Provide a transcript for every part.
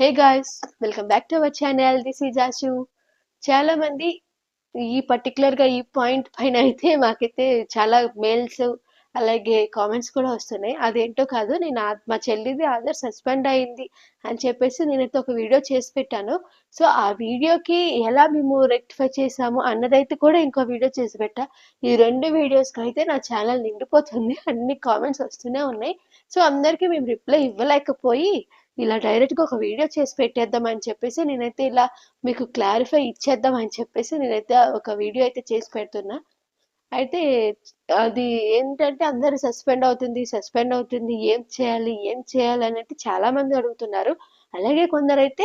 Hey guys welcome back to our channel this is Ashu చాలా మంది ఈ పర్టికులర్గా ఈ పాయింట్ పైన అయితే మాకైతే చాలా మెయిల్స్ అలాగే కామెంట్స్ కూడా వస్తున్నాయి. అదేంటో కాదు నేను మా చెల్లిది ఆధార్ సస్పెండ్ అయింది అని చెప్పేసి నేనైతే ఒక వీడియో చేసి పెట్టాను. సో ఆ వీడియోకి ఎలా మేము రెక్టిఫై చేసాము అన్నదైతే కూడా ఇంకో వీడియో చేసి పెట్టా. ఈ రెండు వీడియోస్కి అయితే నా ఛానల్ నిండిపోతుంది. అన్ని కామెంట్స్ వస్తూనే ఉన్నాయి. సో అందరికీ మేము రిప్లై ఇవ్వలేకపోయి ఇలా డైరెక్ట్గా ఒక వీడియో చేసి పెట్టేద్దాం అని చెప్పేసి నేనైతే ఇలా మీకు క్లారిఫై ఇచ్చేద్దాం అని చెప్పేసి నేనైతే ఒక వీడియో అయితే చేసి పెడుతున్నా. అయితే అది ఏంటంటే అందరు సస్పెండ్ అవుతుంది సస్పెండ్ అవుతుంది ఏం చేయాలి ఏం చేయాలి అనేది చాలా మంది అడుగుతున్నారు. అలాగే కొందరైతే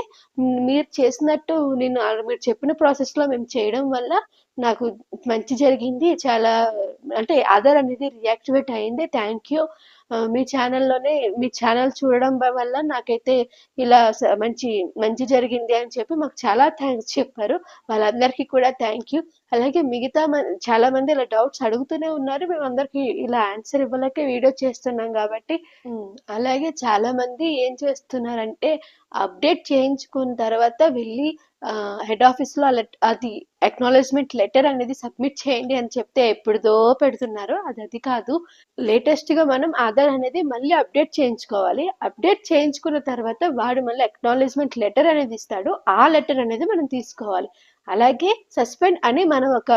మీరు చేసినట్టు నేను మీరు చెప్పిన ప్రాసెస్లో మేము చేయడం వల్ల నాకు మంచి జరిగింది చాలా అంటే ఆధార్ అనేది రియాక్టివేట్ అయింది. Thank you. మీ ఛానల్లోనే మీ ఛానల్ చూడడం వల్ల నాకైతే ఇలా మంచి మంచి జరిగింది అని చెప్పి మాకు చాలా థ్యాంక్స్ చెప్పారు. వాళ్ళందరికీ కూడా థ్యాంక్ యూ. అలాగే మిగతా చాలా మంది ఇలా డౌట్స్ అడుగుతూనే ఉన్నారు. మేము అందరికి ఇలా ఆన్సర్ ఇవ్వలేక వీడియో చేస్తున్నాం కాబట్టి. అలాగే చాలా మంది ఏం చేస్తున్నారంటే అప్డేట్ చేయించుకున్న తర్వాత వెళ్ళి హెడ్ ఆఫీస్లో అలా అది అక్నాలెడ్జ్మెంట్ లెటర్ అనేది సబ్మిట్ చేయండి అని చెప్తే ఎప్పుడుదో పెడుతున్నారు. అది అది కాదు. లేటెస్ట్గా మనం ఆధార్ అనేది మళ్ళీ అప్డేట్ చేయించుకోవాలి. అప్డేట్ చేయించుకున్న తర్వాత వాడు మళ్ళీ అక్నాలెడ్జ్మెంట్ లెటర్ అనేది ఇస్తాడు. ఆ లెటర్ అనేది మనం తీసుకోవాలి. అలాగే సస్పెండ్ అని మనం ఒక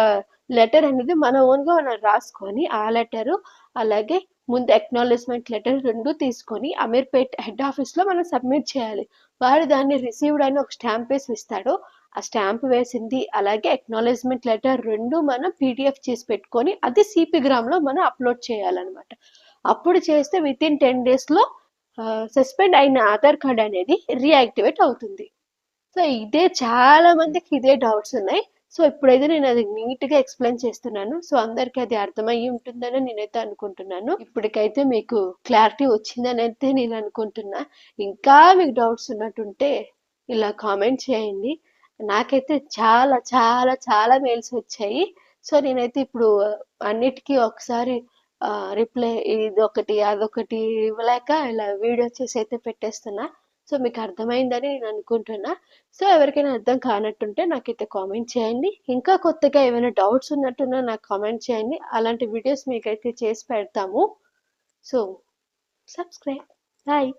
లెటర్ అనేది మన ఓన్గా మనం రాసుకొని ఆ లెటరు అలాగే ముందు అక్నాలెడ్జ్మెంట్ లెటర్ రెండు తీసుకొని అమీర్పేట్ హెడ్ ఆఫీస్లో మనం సబ్మిట్ చేయాలి. వారు దాన్ని రిసీవ్డ్ అని ఒక స్టాంప్ వేసి ఇస్తాడు. ఆ స్టాంప్ వేసింది. అలాగే అక్నాలెడ్జ్మెంట్ లెటర్ రెండు మనం పీడిఎఫ్ చేసి పెట్టుకొని అది సిపి గ్రామ్లో మనం అప్లోడ్ చేయాలన్నమాట. అప్పుడు చేస్తే విత్ ఇన్ టెన్ డేస్లో సస్పెండ్ అయిన ఆధార్ కార్డ్ అనేది రీయాక్టివేట్ అవుతుంది. సో ఇదే చాలా మందికి ఇదే డౌట్స్ ఉన్నాయి. సో ఇప్పుడైతే నేను అది నీట్గా ఎక్స్ప్లెయిన్ చేస్తున్నాను. సో అందరికి అది అర్థమయ్యి ఉంటుందని నేనైతే అనుకుంటున్నాను. ఇప్పటికైతే మీకు క్లారిటీ వచ్చిందని అయితే నేను అనుకుంటున్నా. ఇంకా మీకు డౌట్స్ ఉన్నట్టుంటే ఇలా కామెంట్ చేయండి. నాకైతే చాలా చాలా చాలా మెయిల్స్ వచ్చాయి. సో నేనైతే ఇప్పుడు అన్నిటికీ ఒకసారి రిప్లై ఇది ఒకటి అదొకటి ఇవ్వలేక ఇలా వీడియో చేసి అయితే పెట్టేస్తున్నా. సో మీకు అర్థమైందని నేను అనుకుంటున్నా. సో ఎవరికైనా అర్థం కానట్టుంటే నాకైతే కామెంట్ చేయండి. ఇంకా కొత్తగా ఏమైనా డౌట్స్ ఉన్నట్టున్నా నాకు కామెంట్ చేయండి. అలాంటి వీడియోస్ మీకైతే చేసి పెడతాము. So subscribe. బాయ్.